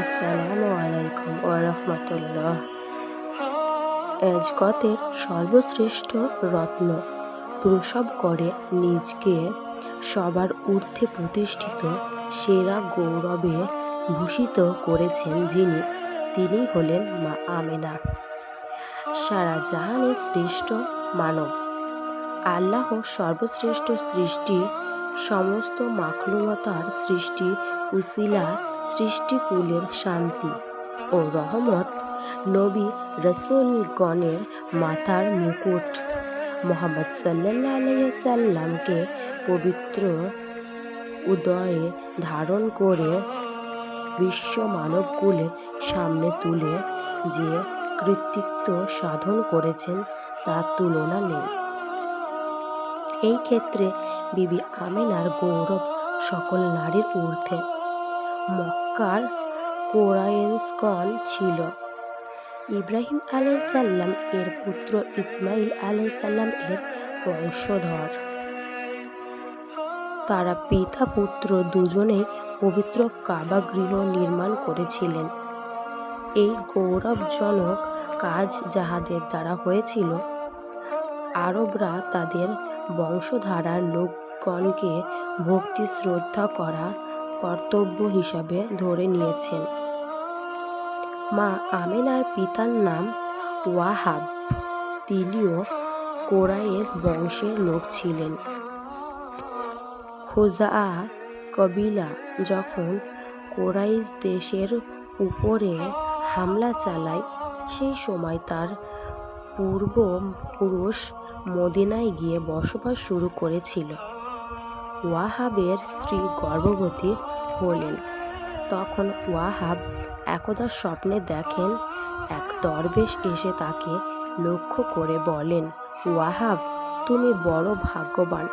আসসালামু আলাইকুম ওরহমতুল্লাহ এজগতের সর্বশ্রেষ্ঠ রত্ন প্রসব করে নিজকে সবার ঊর্ধ্বে প্রতিষ্ঠিত সেরা গৌরবে ভূষিত করেছেন যিনি। তিনি হলেন মা আমেনা। সারা জাহানের শ্রেষ্ঠ মানব। আল্লাহ সর্বশ্রেষ্ঠ সৃষ্টি, সমস্ত মাকলুমতার সৃষ্টি, উসিলা সৃষ্টিকুলের শান্তি ও রহমত নবী রসুলগণের মাথার মুকুট। মোহাম্মদ সাল্লাহ সাল্লামকে পবিত্র উদয়ে ধারণ করে বিশ্ব মানবকুলের সামনে তুলে যে কৃতিত্ব সাধন করেছেন তার তুলনা নেই। এই ক্ষেত্রে বিবি আমিনার গৌরব সকল নারীর ঊর্ধ্বে। মক্কার কোরাইনসগণ ছিল। ইব্রাহিম আলাইসাল্লাম এর পুত্র ইসমাইল আলাইসাল্লাম এর বংশধর। তারা পিতা পুত্র দুজনেই পবিত্র কাবা গৃহ নির্মাণ করেছিলেন। এই গৌরবজনক কাজ যাহাদের দ্বারা হয়েছিল, আরবরা তাদের বংশধারার লোকগণকে ভক্তি শ্রদ্ধা করা কর্তব্য হিসাবে ধরে নিয়েছেন। মা আমেনার পিতার নাম ওয়াহাব। তিনিও কোরাইশ বংশের লোক ছিলেন। খোজা কবিলা যখন কোরাইশ দেশের উপরে হামলা চালায়, সেই সময় তার পূর্বপুরুষ মদিনায় গিয়ে বসবাস শুরু করেছিল। ওয়াহাবের স্ত্রী গর্ভবতী হলেন। তখন ওয়াহাব একদা স্বপ্নে দেখেন, এক দরবেশ এসে তাকে লক্ষ্য করে বলেন, ওয়াহাব, তুমি বড় ভাগ্যবান।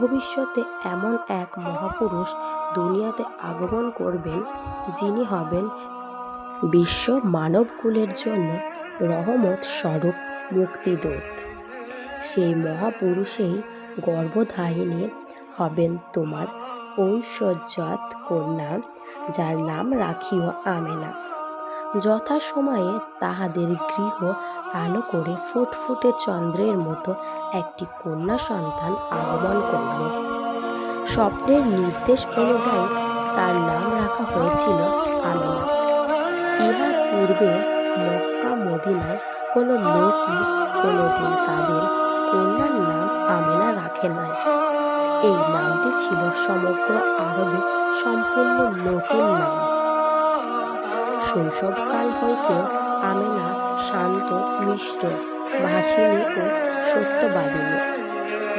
ভবিষ্যতে এমন এক মহাপুরুষ দুনিয়াতে আগমন করবেন, যিনি হবেন বিশ্ব মানবকুলের জন্য রহমত স্বরূপ মুক্তিদূত। সেই মহাপুরুষেই গর্ভধারিণী হবেন তোমার ঐশ্বর্যাত কন্যা, যার নাম রাখিও আমেনা। যথাসময়ে তাহাদের গৃহ আলো করে ফুটফুটে চন্দ্রের মতো একটি কন্যা সন্তান আগমন করল। স্বপ্নের নির্দেশ অনুযায়ী তার নাম রাখা হয়েছিল আমেনা। ইহার পূর্বে মক্কা মদিনায় কোনো লোকই কোনোদিন তাদের কন্যার নাম আমেনা রাখে নাই। এই নামটি ছিল সমগ্র আরবে সম্পূর্ণ নতুন নাম। শৈশবকাল হইতে আমেনা শান্ত, মিষ্ট, ভাসিনী ও সত্যবাদিনী।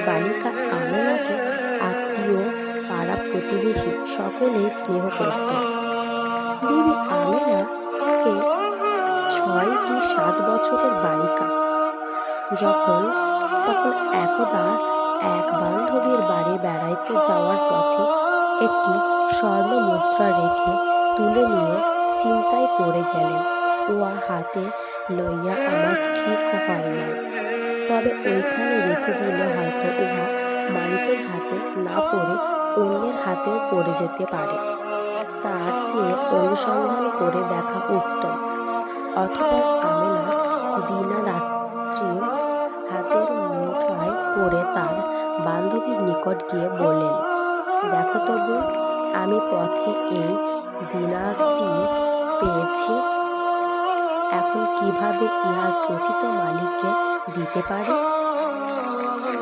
বালিকা আমেনাকে আত্মীয়, পাড়া প্রতিবেশী সকলেই স্নেহ করত। বিবি আমেনাকে ছয় কি সাত বছরের বালিকা। যখন, তখন একদা এক বান্ধবীর বাড়ি বেড়াইতে যাওয়ার পথে একটি স্বর্ণ মুদ্রা রেখে তুলে নিয়ে চিন্তায় পড়ে গেলেন। উহা হাতে লইয়া আমার ঠিক হয় না। তবে ওইখানে রেখে দিলে হয়তো উহা মালিকের হাতে না পড়ে অন্যের হাতেও পড়ে যেতে পারে। তার চেয়ে অনুসন্ধান করে দেখা উত্তম। অথবা নিকট গিয়ে বললেন, দেখো তবু, আমি পথে এই দিনারটি পেয়েছি। এখন কীভাবে ইহার প্রকৃত মালিককে দিতে পারি?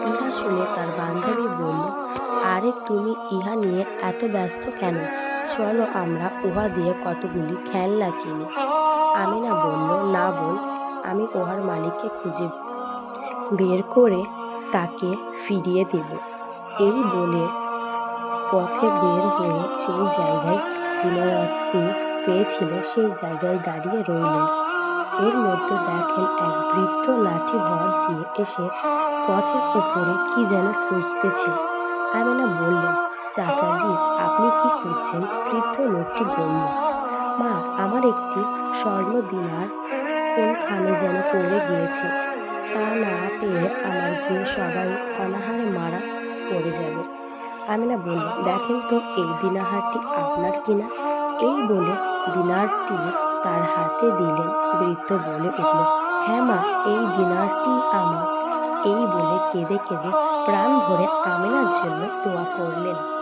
ইহা শুনে তার বান্ধবী বলল, আরে, তুমি ইহা নিয়ে এত ব্যস্ত কেন? চলো আমরা উহা দিয়ে কতগুলি খেলনা কিনি। আমি না বলল, না বল আমি উহার মালিককে খুঁজে বের করে তাকে ফিরিয়ে দেব। এই বলে পথে বের হয়ে সেই জায়গায় দিনরাত্রি পেয়েছিল, সেই জায়গায় দাঁড়িয়ে রইলেন। এর মধ্যে দেখেন এক বৃদ্ধ লাঠি ভর দিয়ে এসে পথের উপরে কি যেন খুঁজতেছে। আমেনা বললেন, চাচাজি, আপনি কি করছেন? বৃদ্ধ লোকটি বলল, মা, আমার একটি স্বর্ণ দিনার কোনখানে যেন পড়ে গিয়েছে। তা না পেয়ে আমার গিয়ে সবাই অনাহারে মারা পড়ে যাবে। আমিনা বলল দেখেন তো এই দিনাহারটি আপনার কিনা? এই বলে দিনারটি তার হাতে দিলেন বৃদ্ধ বলে উঠল হ্যাঁ মা, এই দিনারটি আমার। এই বলে কেঁদে কেঁদে প্রাণ ভরে আমেনার জন্য দোয়া করলেন।